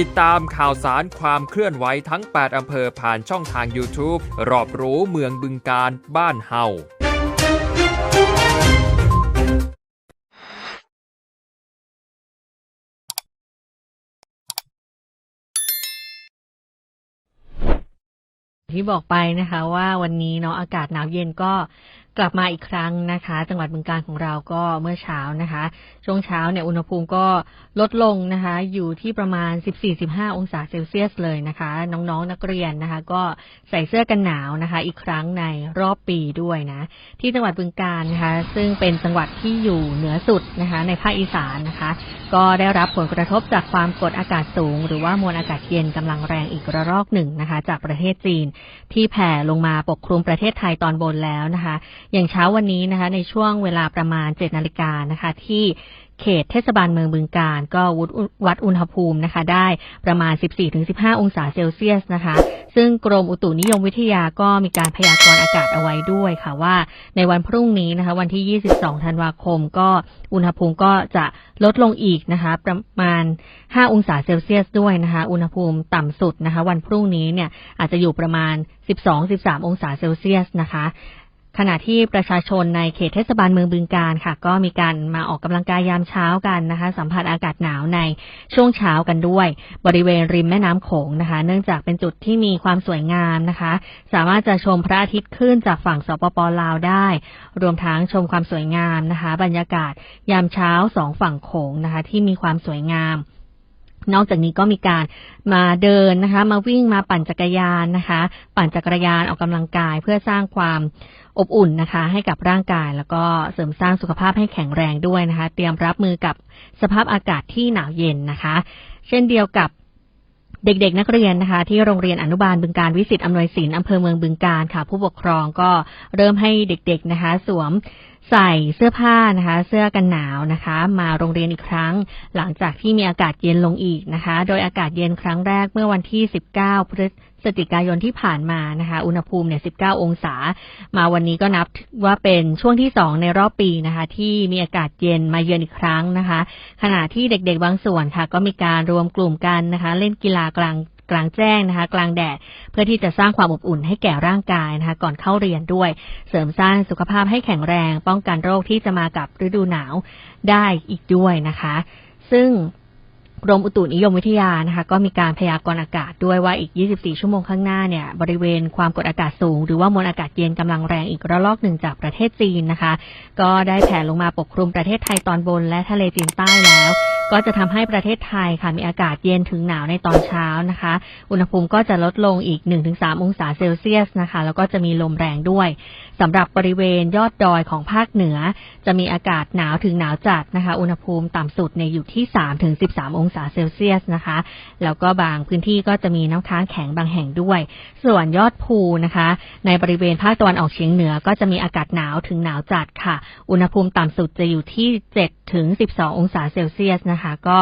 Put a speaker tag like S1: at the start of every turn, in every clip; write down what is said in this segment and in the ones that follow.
S1: ติดตามข่าวสารความเคลื่อนไหวทั้ง 8 อำเภอผ่านช่องทาง YouTube รอบรู้เมืองบึงการบ้านเฮา
S2: ที่บอกไปนะคะว่าวันนี้เนาะอากาศหนาวเย็นก็ กลับมาอีกครั้งนะคะ จังหวัดบึงการของเราก็เมื่อเช้านะคะ ช่วงเช้าเนี่ยอุณหภูมิก็ลดลงนะคะ อยู่ที่ประมาณ 14-15 องศาเซลเซียสเลยนะคะ น้องๆนนักเรียนนะคะ ก็ใส่เสื้อกันหนาวนะคะ อีกครั้งในรอบปีด้วยนะ ที่จังหวัดบึงการนะคะ ซึ่งเป็นจังหวัดที่อยู่เหนือสุดนะคะ ในภาคอีสานนะคะ ก็ได้รับผลกระทบจากความกดอากาศสูง หรือว่ามวลอากาศเย็นกำลังแรงอีกระลอกหนึ่งนะคะ จากประเทศจีนที่แผ่ลงมาปกคลุมประเทศไทยตอนบนแล้วนะคะอย่างเช้าวันนี้นะคะ ในช่วงเวลาประมาณ7นาฬิกานะคะ ที่เขตเทศบาลเมืองบึงการ ก็วัดวัดอุณหภูมินะคะ ได้ประมาณ 14-15 องศาเซลเซียสนะคะ ซึ่งกรมอุตุนิยมวิทยาก็มีการพยากรณ์อากาศเอาไว้ด้วยค่ะว่า ในวันพรุ่งนี้นะคะ วันที่ 22 ธันวาคม ก็อุณหภูมิก็จะลดลงอีกนะคะ ประมาณ 5 องศาเซลเซียสด้วยนะคะ อุณหภูมิต่ำสุดนะคะ วันพรุ่งนี้เนี่ยอาจจะอยู่ประมาณ 12-13 องศาเซลเซียสนะคะ ขณะที่ประชาชนในเขตเทศบาลเมืองบึงการค่ะ ก็มีการมาออกกำลังกายยามเช้ากันนะคะ สัมผัสอากาศหนาวในช่วงเช้ากันด้วย บริเวณริมแม่น้ำโขงนะคะ เนื่องจากเป็นจุดที่มีความสวยงามนะคะ สามารถจะชมพระอาทิตย์ขึ้นจากฝั่งสปปลาวได้ รวมทั้งชมความสวยงามนะคะ บรรยากาศยามเช้าสองฝั่งโขงนะคะ ที่มีความสวยงาม นอกจากนี้ก็มีการมาเดินนะคะ มาวิ่งมาปั่นจักรยานนะคะ ปั่นจักรยานออกกำลังกายเพื่อสร้างความอบอุ่นนะคะ ให้กับร่างกายแล้วก็เสริมสร้างสุขภาพให้แข็งแรงด้วยนะคะ เตรียมรับมือกับสภาพอากาศที่หนาวเย็นนะคะ เช่นเดียวกับเด็กๆ นักเรียนนะคะ ที่โรงเรียนอนุบาลบึงการวิสิตอำนวยศิลป์อำเภอเมืองบึงการค่ะ ผู้ปกครองก็เริ่มให้เด็กๆนะคะ สวมใส่เสื้อผ้านะคะ เสื้อกันหนาวนะคะ มาโรงเรียนอีกครั้ง หลังจากที่มีอากาศเย็นลงอีกนะคะ โดยอากาศเย็นครั้งแรกเมื่อวันที่ 19 พฤศจิกายนที่ผ่านมานะคะ อุณหภูมิเนี่ย 19 องศา มาวันนี้ก็นับว่าเป็นช่วงที่ 2 ในรอบปีนะคะ ที่มีอากาศเย็นมาเยือนอีกครั้งนะคะ ขณะที่เด็กๆบางส่วนค่ะ ก็มีการรวมกลุ่มกันนะคะ เล่นกีฬากลาง กลางแจ้งนะคะ กลางแดดเพื่อที่จะสร้างความอบอุ่นให้แก่ร่างกายนะคะ ก่อนเข้าเรียนด้วย เสริมสร้างสุขภาพให้แข็งแรง ป้องกันโรคที่จะมากับฤดูหนาวได้อีกด้วยนะคะ ซึ่งกรมอุตุนิยมวิทยานะคะ ก็มีการพยากรณ์อากาศด้วยว่าอีก 24 ชั่วโมงข้างหน้าเนี่ย บริเวณความกดอากาศสูง หรือว่ามวลอากาศเย็นกำลังแรงอีกระลอกหนึ่งจากประเทศจีนนะคะ ก็ได้แผ่ลงมาปกคลุมประเทศไทยตอนบนและทะเลจีนใต้แล้ว ก็จะทำให้ประเทศไทยค่ะมีอากาศเย็นถึงหนาวในตอนเช้านะคะ อุณหภูมิก็จะลดลงอีก 1-3 องศาเซลเซียสนะคะ แล้วก็จะมีลมแรงด้วยสำหรับบริเวณยอดดอยของภาคเหนือ จะมีอากาศหนาวถึงหนาวจัดนะคะ อุณหภูมิต่ำสุดในอยู่ที่ 3-13 องศาเซลเซียสนะคะ แล้วก็บางพื้นที่ก็จะมีน้ำค้างแข็งบางแห่งด้วย ส่วนยอดภูนะคะ ในบริเวณภาคตะวันออกเฉียงเหนือก็จะมีอากาศหนาวถึงหนาวจัดค่ะ อุณหภูมิต่ำสุดจะอยู่ที่7ถึง12 องศาเซลเซียสนะคะก็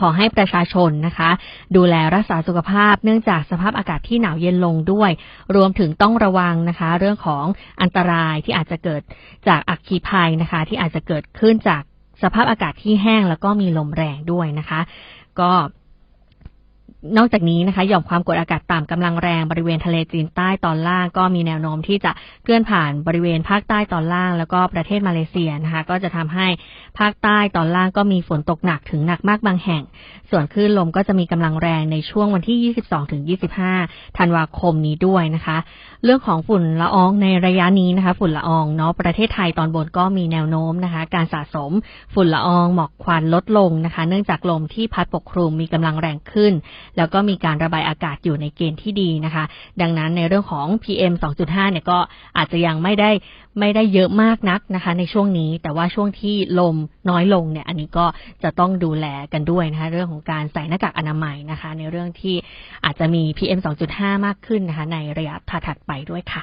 S2: ขอให้ประชาชนนะคะ ดูแลรักษาสุขภาพ เนื่องจากสภาพอากาศที่หนาวเย็นลงด้วย รวมถึงต้องระวังนะคะ เรื่องของอันตรายที่อาจจะเกิดจากอักคีภัยนะคะ ที่อาจจะเกิดขึ้นจากสภาพอากาศที่แห้งแล้วก็มีลมแรงด้วยนะคะ ก็ นอกจากนี้นะคะหย่อมความกดอากาศต่ำกำลังแรงบริเวณทะเลจีนใต้ตอนล่าง ก็มีแนวโน้มที่จะเคลื่อนผ่านบริเวณภาคใต้ตอนล่าง แล้วก็ประเทศมาเลเซียนะคะ ก็จะทำให้ภาคใต้ตอนล่างก็มีฝนตกหนักถึงหนักมากบางแห่ง ส่วนคลื่นลมก็จะมีกำลังแรงในช่วงวันที่ 22ถึง25 ธันวาคมนี้ด้วยนะคะ เรื่องของฝุ่นละอองในระยะนี้นะคะ ฝุ่นละอองเนาะประเทศไทยตอนบนก็มีแนวโน้มนะคะ การสะสมฝุ่นละอองหมอกควันลดลงนะคะ เนื่องจากลมที่พัดปกคลุมมีกำลังแรงขึ้นแล้วก็มีการระบายอากาศอยู่ในเกณฑ์ที่ดีนะคะ ดังนั้นในเรื่องของ PM 2.5 เนี่ยก็อาจจะยังไม่ได้ไม่ได้เยอะมากนักนะคะ ในช่วงนี้แต่ว่าช่วงที่ลมน้อยลงเนี่ย อันนี้ก็จะต้องดูแลกันด้วยนะคะ เรื่องของการใส่หน้ากากอนามัยนะคะ ในเรื่องที่อาจจะมี PM 2.5 มากขึ้นนะคะ ในระยะถัดๆไปด้วยค่ะ